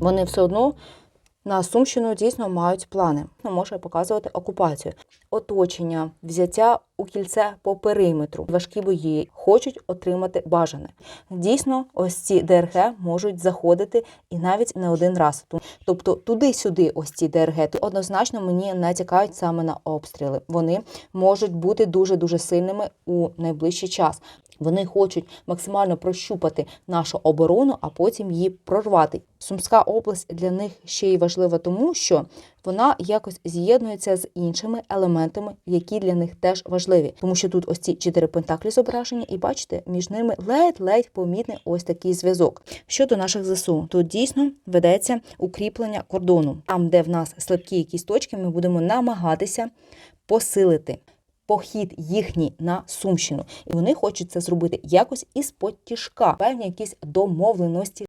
вони все одно на Сумщину дійсно мають плани. Ну, Може показувати окупацію, оточення, взяття у кільце по периметру, важкі бої, хочуть отримати бажане. Дійсно, ось ці ДРГ можуть заходити і навіть не один раз. Тобто туди-сюди, ось ці ДРГ, однозначно мені натякають саме на обстріли. Вони можуть бути дуже дуже сильними у найближчий час. Вони хочуть максимально прощупати нашу оборону, а потім її прорвати. Сумська область для них ще й важлива, тому що вона якось з'єднується з іншими елементами, які для них теж важливі. Тому що тут ось ці чотири пентаклі зображені, і бачите, між ними ледь-ледь помітний ось такий зв'язок. Щодо наших ЗСУ, тут дійсно ведеться укріплення кордону. Там, де в нас слабкі якісь точки, ми будемо намагатися посилити. Похід їхній на Сумщину, і вони хочуть це зробити якось із потішка, певні якісь домовленості